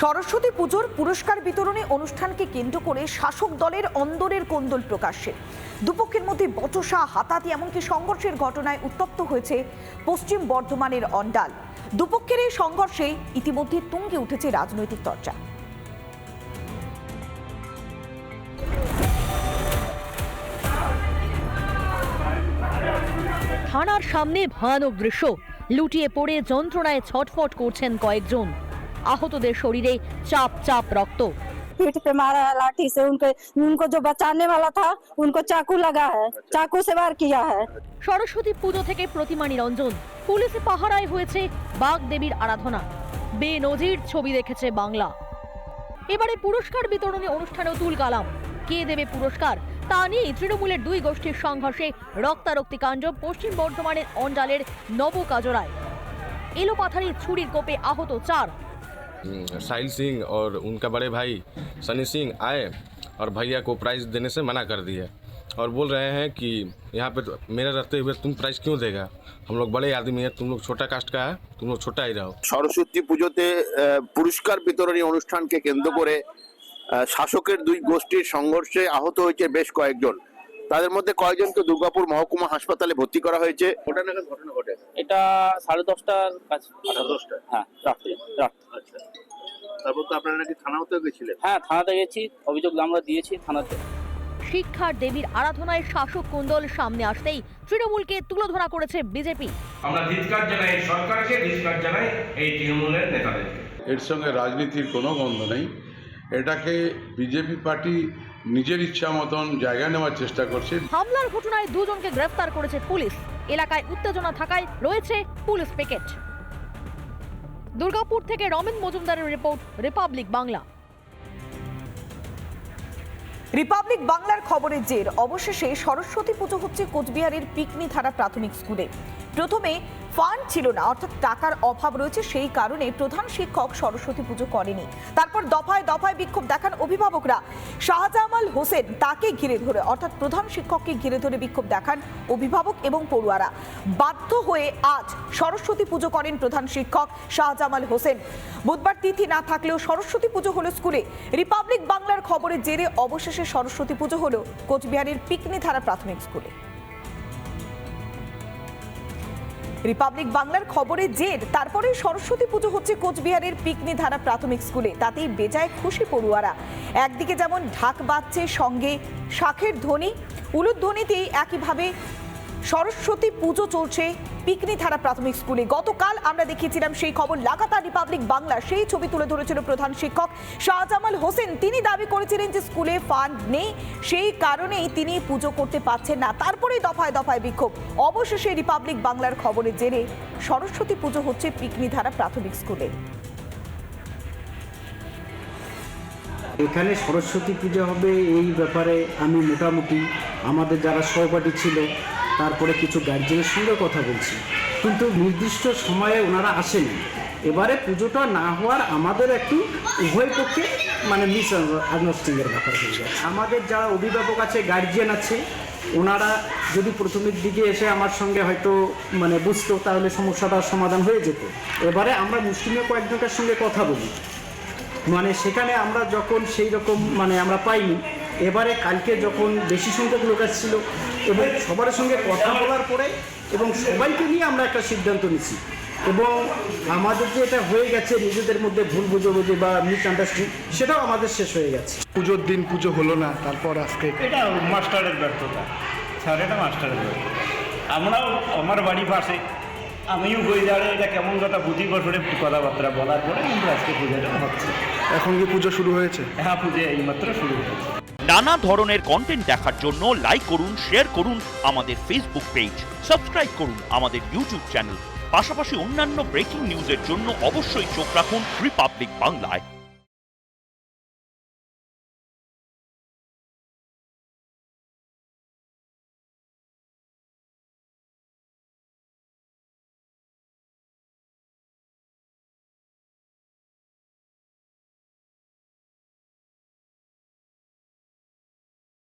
সরস্বতী পুজোর পুরস্কার বিতরণী অনুষ্ঠানকে কেন্দ্র করে শাসক দলের অন্দরের কোন্দল প্রকাশ্যে। দুপক্ষের মধ্যে বচসা হাতাতি এমনকি সংঘর্ষের ঘটনায় উত্তপ্ত হয়েছে পশ্চিম বর্ধমানের অন্ডাল। দুপক্ষের এই সংঘর্ষে ইতিমধ্যে তুঙ্গে উঠেছে রাজনৈতিক চর্চা। থানার সামনে ভয়ানক দৃশ্য। লুটিয়ে পড়ে যন্ত্রণায় ছটফট করছেন কয়েকজন। আহতদের শরীরে চাপ চাপ রক্ত पीठ पे मारा है लाठी से उनके उनको जो बचाने वाला था उनको चाकू लगा है चाकू से वार किया है সরস্বতী পুজো থেকে প্রতিমা নিরঞ্জন পুলিশে পাহারায় হয়েছে বাঘ দেবীর আরাধনা বেনজির ছবি দেখেছে বাংলা এবারে পুরস্কার বিতরণী অনুষ্ঠানেও তুল কালাম কে দেবে পুরস্কার তা নিয়ে তৃণমূলের দুই গোষ্ঠীর সংঘর্ষে রক্তারক্তি কাণ্ড পশ্চিম বর্ধমানের অঞ্জালের নবকাজরায় এলোপাথারি ছুরির কোপে আহত চার साहिल सिंह और उनका बड़े भाई सनी सिंह आए और भैया को प्राइज़ देने से मना कर दिया और बोल रहे हैं कि यहाँ पे तो मेरे रहते हुए तुम प्राइज़ क्यों देगा हम लोग बड़े आदमी हैं तुम लोग छोटा कास्ट का है तुम लोग छोटा ही रहो সরস্বতী পুজোতে আহ, পুরস্কার বিতরণী অনুষ্ঠানকে কেন্দ্র করে আহ, শাসকের দুই গোষ্ঠীর সংঘর্ষে আহত হয়েছে বেশ কয়েকজন তাদের মধ্যে কয়েকজনকে দুর্গাপুর মহকুমা হাসপাতালে ভর্তি করা হয়েছে। ওটা নাগাদ ঘটনা ঘটে? এটা সাড়ে দশটার কাছে। সাড়ে দশটা? হ্যাঁ রাত্রে রাত্রে। আচ্ছা। তারপর তো আপনারা নাকি থানাতেও গেছিলেন? হ্যাঁ থানাতে গেছি অভিযোগ আমরা দিয়েছি থানাতে। শিক্ষার দেবীর আরাধনায় শাসক কুন্দল সামনে আসতেই তৃণমূলকে তুলোধরা করেছে বিজেপি। আমরা ধিৎকার জানাই সরকারকে ধিৎকার জানাই এই তৃণমূলের নেতাদেরকে। এর সঙ্গে রাজনীতির কোনো গন্ধ নেই। এটাকে বিজেপি পার্টি নিজের ইচ্ছা মতন জায়গা নেওয়ার চেষ্টা করছে। হামলার ঘটনায় দুজনকে গ্রেফতার করেছে পুলিশ। এলাকায় উত্তেজনা থাকায় রয়েছে পুলিশ পিকেট। দুর্গাপুর থেকে রমেন মজুমদারের রিপোর্ট রিপাবলিক বাংলা। রিপাবলিক বাংলার খবরের জের। অবশেষে সরস্বতী পুজো হচ্ছে কোচবিহারের পিকনি ধারা প্রাথমিক স্কুলে। প্রথমে ফান্ড ছিল না, অর্থাৎ টাকার অভাব রয়েছে সেই কারণে প্রধান শিক্ষক সরস্বতী পুজো করেনি। তারপর দফায় দফায় বিক্ষোভ দেখান অভিভাবকরা। শাহজামাল হোসেন তাকে ঘিরে ধরে, অর্থাৎ প্রধান শিক্ষককে ঘিরে ধরে বিক্ষোভ দেখান অভিভাবক এবং পড়ুয়ারা। বাধ্য হয়ে আজ সরস্বতী পুজো করেন প্রধান শিক্ষক শাহজামাল হোসেন। বুধবার তিথি না থাকলেও সরস্বতী পুজো হলো স্কুলে। রিপাবলিক বাংলার খবরের জেরে অবশেষে সরস্বতী পুজো হলো কোচবিহারের পিকনি ধারা প্রাথমিক স্কুলে। রিপাবলিক বাংলার খবরে জেদ, তারপরে সরস্বতী পুজো হচ্ছে কোচবিহারের পিকনি ধারা প্রাথমিক স্কুলে। তাতেই বেজায় খুশি পড়ুয়ারা। একদিকে যেমন ঢাক বাজছে সঙ্গে শাখের ধ্বনি, উলুধ্বনিতেই একইভাবে সরস্বতী পুজো চলছে পিকনি ধারা প্রাথমিক স্কুলে। গতকাল আমরা দেখিয়েছিলাম সেই খবর। লাগাতার রিপাবলিক বাংলা সেই ছবি তুলে ধরেছিল প্রধান শিক্ষক শাহজামাল হোসেন। তিনি দাবি করেছিলেন যে স্কুলে ফান্ড নেই। সেই কারণেই তিনি পুজো করতে পারছেন না। তারপরেই দফায় দফায় বিক্ষোভ। অবশেষে রিপাবলিক বাংলার খবরে জেনে সরস্বতী পুজো হচ্ছে পিকনি ধারা প্রাথমিক স্কুলে। এখানে সরস্বতী পুজো হবে এই ব্যাপারে আমি মোটামুটি আমাদের যারা সহপাঠী ছিল তারপরে কিছু গার্জেনের সঙ্গে কথা বলছি। কিন্তু নির্দিষ্ট সময়ে ওনারা আসেনি। এবারে পুজোটা না হওয়ার আমাদের একটু উভয় পক্ষে মানে মিস আন্ডারস্ট্যান্ডিংয়ের ব্যাপার হয়ে গেছে আমাদের যারা অভিভাবক আছে গার্জিয়ান আছে, ওনারা যদি প্রথমের দিকে এসে আমার সঙ্গে হয়তো মানে বুঝতো, তাহলে সমস্যাটার সমাধান হয়ে যেত। এবারে আমরা মুসলিমের কয়েকজনের সঙ্গে কথা বলি। মানে সেখানে আমরা যখন সেই রকম মানে আমরা পাইনি এবারে কালকে যখন বেশি সংখ্যক লোক আসছিল এবং সবার সঙ্গে কথা বলার পরে এবং সবাইকে নিয়ে আমরা একটা সিদ্ধান্ত নিছি এবং আমাদের যে এটা হয়ে গেছে নিজেদের মধ্যে ভুল বুঝাবুঝি বা মিস আন্ডারস্ট্যান্ডিং সেটাও আমাদের শেষ হয়ে গেছে। পুজোর দিন পুজো হলো না তারপর আজকে? এটা মাস্টারের ব্যর্থতা। স্যার এটা মাস্টারের ব্যর্থতা। আমরাও আমার বাড়ি পাশে আমিও বই দাঁড়িয়ে এটা কেমন কথা? বুঝি বছরে কথাবার্তা বলার পরে কিন্তু আজকে পুজোটা হচ্ছে। এখন কি পুজো শুরু হয়েছে? হ্যাঁ পুজো এইমাত্র শুরু হয়েছে। নানা ধরনের কন্টেন্ট দেখার জন্য লাইক করুন শেয়ার করুন আমাদের ফেসবুক পেজ সাবস্ক্রাইব করুন আমাদের ইউটিউব চ্যানেল পাশাপাশি অন্যান্য ব্রেকিং নিউজের জন্য অবশ্যই চোখ রাখুন রিপাবলিক বাংলায়